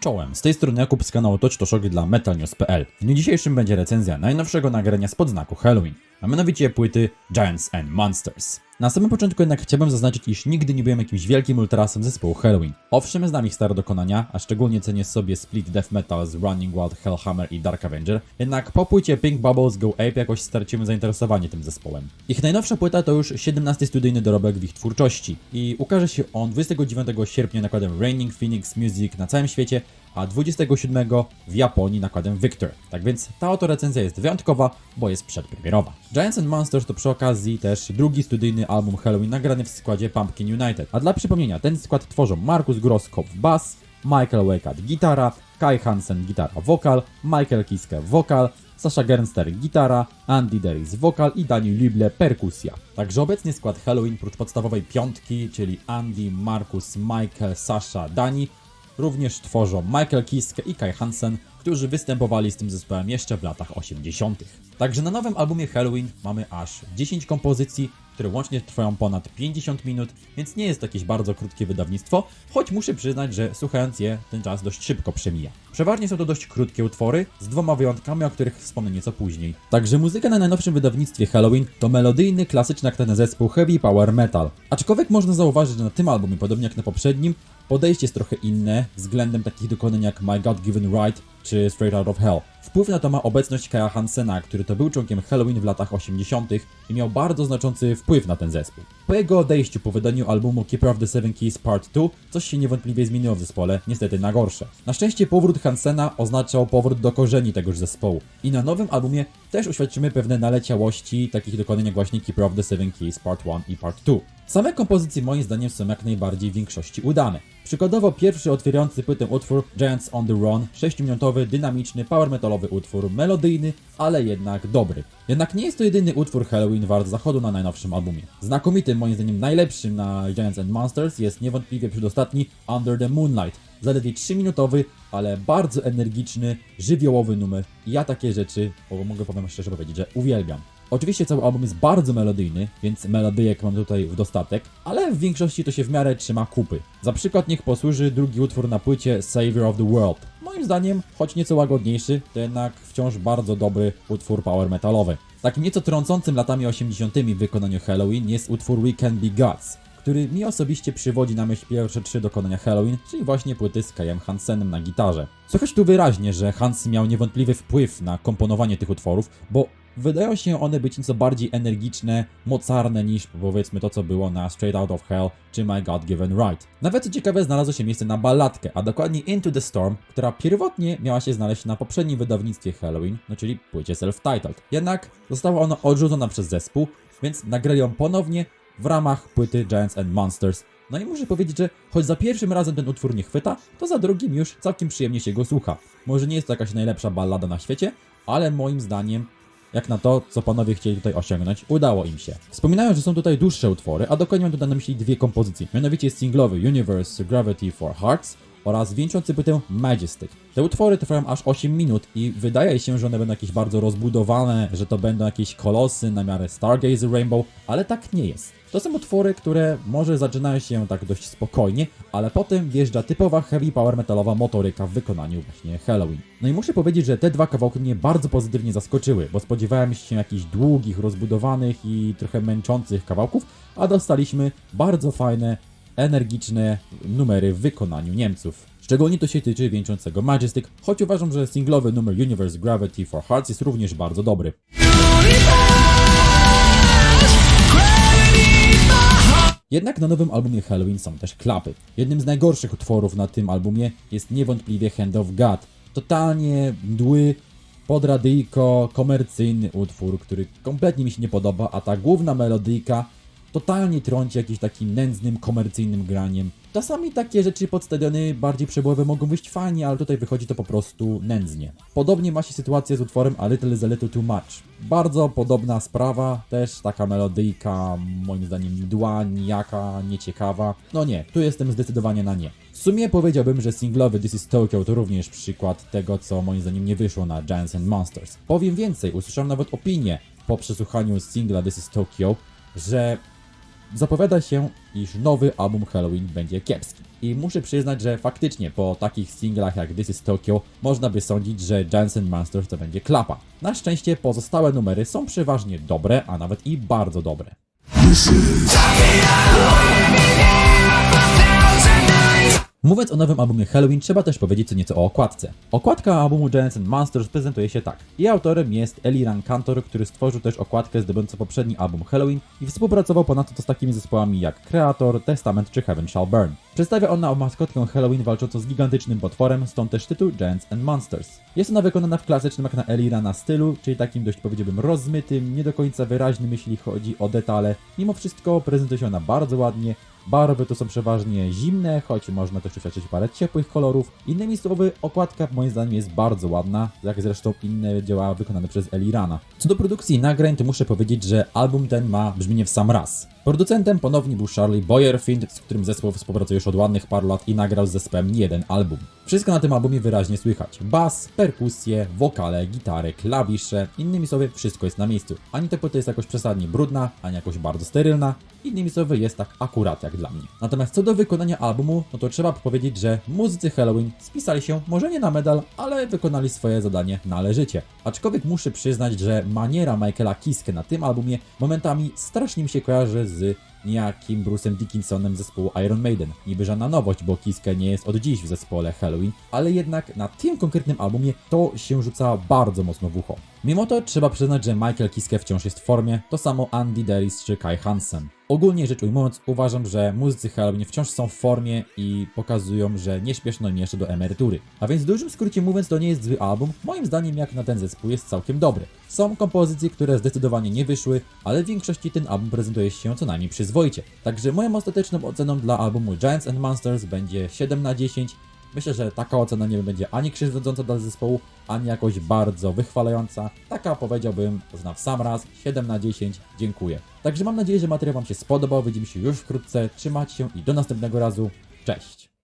Czołem, z tej strony Jakub z kanału Touch to dla metalnews.pl. W dniu dzisiejszym będzie recenzja najnowszego nagrania spod znaku Halloween, a mianowicie płyty Giants and Monsters. Na samym początku jednak chciałbym zaznaczyć, iż nigdy nie byłem jakimś wielkim ultrasem zespołu Halloween. Owszem, znam ich stare dokonania, a szczególnie cenię sobie split death metal z Running Wild, Hellhammer i Dark Avenger, jednak po płycie Pink Bubbles Go Ape jakoś straciłem zainteresowanie tym zespołem. Ich najnowsza płyta to już 17 studyjny dorobek w ich twórczości i ukaże się on 29 sierpnia nakładem Raining Phoenix Music na całym świecie, a 27 w Japonii nakładem Victor. Tak więc ta oto recenzja jest wyjątkowa, bo jest przedpremierowa. Giants and Monsters to przy okazji też drugi studyjny album Halloween nagrany w składzie Pumpkin United. A dla przypomnienia, ten skład tworzą Markus Grosskopf bass, Michael Wakehat gitara, Kai Hansen gitara wokal, Michael Kiske wokal, Sasha Gernster gitara, Andy Deris wokal i Daniel Lible perkusja. Także obecnie skład Halloween prócz podstawowej piątki, czyli Andy, Markus, Michael, Sasha, Dani, również tworzą Michael Kiske i Kai Hansen, którzy występowali z tym zespołem jeszcze w latach 80. Także na nowym albumie Halloween mamy aż 10 kompozycji, które łącznie trwają ponad 50 minut, więc nie jest to jakieś bardzo krótkie wydawnictwo, choć muszę przyznać, że słuchając je, ten czas dość szybko przemija. Przeważnie są to dość krótkie utwory, z dwoma wyjątkami, o których wspomnę nieco później. Także muzyka na najnowszym wydawnictwie Halloween to melodyjny, klasyczny jak ten zespół heavy power metal. Aczkolwiek można zauważyć, że na tym albumie, podobnie jak na poprzednim, podejście jest trochę inne względem takich dokonań jak My God Given Right czy Straight Out of Hell. Wpływ na to ma obecność Kaja Hansena, który to był członkiem Halloween w latach 80. i miał bardzo znaczący wpływ na ten zespół. Po jego odejściu po wydaniu albumu Keeper of the Seven Keys Part 2 coś się niewątpliwie zmieniło w zespole, niestety na gorsze. Na szczęście powrót Hansena oznaczał powrót do korzeni tegoż zespołu i na nowym albumie też uświadczymy pewne naleciałości takich dokonań jak właśnie Keeper of the Seven Keys Part 1 i Part 2. Same kompozycje moim zdaniem są jak najbardziej w większości udane. Przykładowo pierwszy otwierający płytę utwór Giants on the Run, 6-minutowy, dynamiczny, power metalowy utwór, melodyjny, ale jednak dobry. Jednak nie jest to jedyny utwór Halloween wart zachodu na najnowszym albumie. Znakomitym, moim zdaniem najlepszym na Giants and Monsters jest niewątpliwie przedostatni Under the Moonlight. Zaledwie 3-minutowy, ale bardzo energiczny, żywiołowy numer. Ja takie rzeczy, bo mogę powiem szczerze powiedzieć, że uwielbiam. Oczywiście cały album jest bardzo melodyjny, więc melodyjek mam tutaj w dostatek, ale w większości to się w miarę trzyma kupy. Za przykład niech posłuży drugi utwór na płycie Savior of the World. Moim zdaniem, choć nieco łagodniejszy, to jednak wciąż bardzo dobry utwór power metalowy. Takim nieco trącącym latami 80. w wykonaniu Halloween jest utwór We Can Be Gods, który mi osobiście przywodzi na myśl pierwsze trzy dokonania Halloween, czyli właśnie płyty z Kajem Hansenem na gitarze. Słychać tu wyraźnie, że Hans miał niewątpliwy wpływ na komponowanie tych utworów, bo wydają się one być nieco bardziej energiczne, mocarne niż powiedzmy to, co było na Straight Out of Hell czy My God Given Right. Nawet co ciekawe, znalazło się miejsce na balladkę, a dokładnie Into the Storm, która pierwotnie miała się znaleźć na poprzednim wydawnictwie Halloween, no czyli płycie self-titled. Jednak została ona odrzucona przez zespół, więc nagrali ją ponownie w ramach płyty Giants and Monsters. No i muszę powiedzieć, że choć za pierwszym razem ten utwór nie chwyta, to za drugim już całkiem przyjemnie się go słucha. Może nie jest to jakaś najlepsza ballada na świecie, ale moim zdaniem jak na to, co panowie chcieli tutaj osiągnąć, udało im się. Wspominają, że są tutaj dłuższe utwory, a dokładnie mam tutaj na myśli dwie kompozycje. Mianowicie singlowy Universe Gravity for Hearts oraz wieńczący płytę Majestic. Te utwory trwają aż 8 minut i wydaje się, że one będą jakieś bardzo rozbudowane, że to będą jakieś kolosy na miarę Stargazer Rainbow, ale tak nie jest. To są utwory, które może zaczynają się tak dość spokojnie, ale potem wjeżdża typowa heavy power metalowa motoryka w wykonaniu właśnie Halloween. No i muszę powiedzieć, że te dwa kawałki mnie bardzo pozytywnie zaskoczyły, bo spodziewałem się jakichś długich, rozbudowanych i trochę męczących kawałków, a dostaliśmy bardzo fajne, energiczne numery w wykonaniu Niemców. Szczególnie to się tyczy wieńczącego Majestic, choć uważam, że singlowy numer Universe Gravity for Hearts jest również bardzo dobry. Jednak na nowym albumie Halloween są też klapy. Jednym z najgorszych utworów na tym albumie jest niewątpliwie Hand of God. Totalnie mdły, podradyjko, komercyjny utwór, który kompletnie mi się nie podoba, a ta główna melodyjka totalnie trąci jakimś takim nędznym, komercyjnym graniem. Czasami takie rzeczy pod stadiony bardziej przebojowe mogą wyjść fajnie, ale tutaj wychodzi to po prostu nędznie. Podobnie ma się sytuacja z utworem A Little is a Little Too Much. Bardzo podobna sprawa, też taka melodyjka, moim zdaniem mdła, nijaka, nieciekawa. No nie, tu jestem zdecydowanie na nie. W sumie powiedziałbym, że singlowy This is Tokyo to również przykład tego, co moim zdaniem nie wyszło na Giants and Monsters. Powiem więcej, usłyszałem nawet opinię po przesłuchaniu singla This is Tokyo, że zapowiada się, iż nowy album Halloween będzie kiepski. I muszę przyznać, że faktycznie po takich singlach jak This is Tokyo można by sądzić, że and Monsters to będzie klapa. Na szczęście pozostałe numery są przeważnie dobre, a nawet i bardzo dobre. Mówiąc o nowym albumie Halloween, trzeba też powiedzieć co nieco o okładce. Okładka albumu Giants and Monsters prezentuje się tak. Jej autorem jest Eliran Kantor, który stworzył też okładkę zdobiącą poprzedni album Halloween i współpracował ponadto z takimi zespołami jak Creator, Testament czy Heaven Shall Burn. Przedstawia ona maskotkę Halloween walczącą z gigantycznym potworem, stąd też tytuł Giants and Monsters. Jest ona wykonana w klasycznym jak na Elirana stylu, czyli takim dość powiedziałbym rozmytym, nie do końca wyraźnym jeśli chodzi o detale. Mimo wszystko prezentuje się ona bardzo ładnie, Barwy to są przeważnie zimne, choć można też przeświadczyć parę ciepłych kolorów. Innymi słowy, okładka moim zdaniem jest bardzo ładna, jak zresztą inne dzieła wykonane przez Elirana. Co do produkcji i nagrań, to muszę powiedzieć, że album ten ma brzmienie w sam raz. Producentem ponownie był Charlie Boyerfield, z którym zespół współpracuje już od ładnych paru lat i nagrał z zespołem nie jeden album. Wszystko na tym albumie wyraźnie słychać. Bas, perkusje, wokale, gitary, klawisze, innymi słowy wszystko jest na miejscu. Ani ta płyta jest jakoś przesadnie brudna, ani jakoś bardzo sterylna, innymi słowy jest tak akurat jak dla mnie. Natomiast co do wykonania albumu, no to trzeba powiedzieć, że muzycy Halloween spisali się może nie na medal, ale wykonali swoje zadanie należycie. Aczkolwiek muszę przyznać, że maniera Michaela Kiske na tym albumie momentami strasznie mi się kojarzy z niejakim Bruce'em Dickinsonem zespołu Iron Maiden. Niby żadna nowość, bo Kiske nie jest od dziś w zespole Halloween, ale jednak na tym konkretnym albumie to się rzuca bardzo mocno w ucho. Mimo to trzeba przyznać, że Michael Kiske wciąż jest w formie, to samo Andy Deris czy Kai Hansen. Ogólnie rzecz ujmując, uważam, że muzycy Halloween wciąż są w formie i pokazują, że nie śpieszno im jeszcze do emerytury. A więc w dużym skrócie mówiąc, to nie jest zły album. Moim zdaniem, jak na ten zespół, jest całkiem dobry. Są kompozycje, które zdecydowanie nie wyszły, ale w większości ten album prezentuje się co najmniej przyzwoicie. Także moją ostateczną oceną dla albumu Giants and Monsters będzie 7 na 10. Myślę, że taka ocena nie będzie ani krzywdząca dla zespołu, ani jakoś bardzo wychwalająca. Taka powiedziałbym, zna w sam raz, 7 na 10, dziękuję. Także mam nadzieję, że materiał Wam się spodobał, widzimy się już wkrótce, trzymajcie się i do następnego razu, cześć!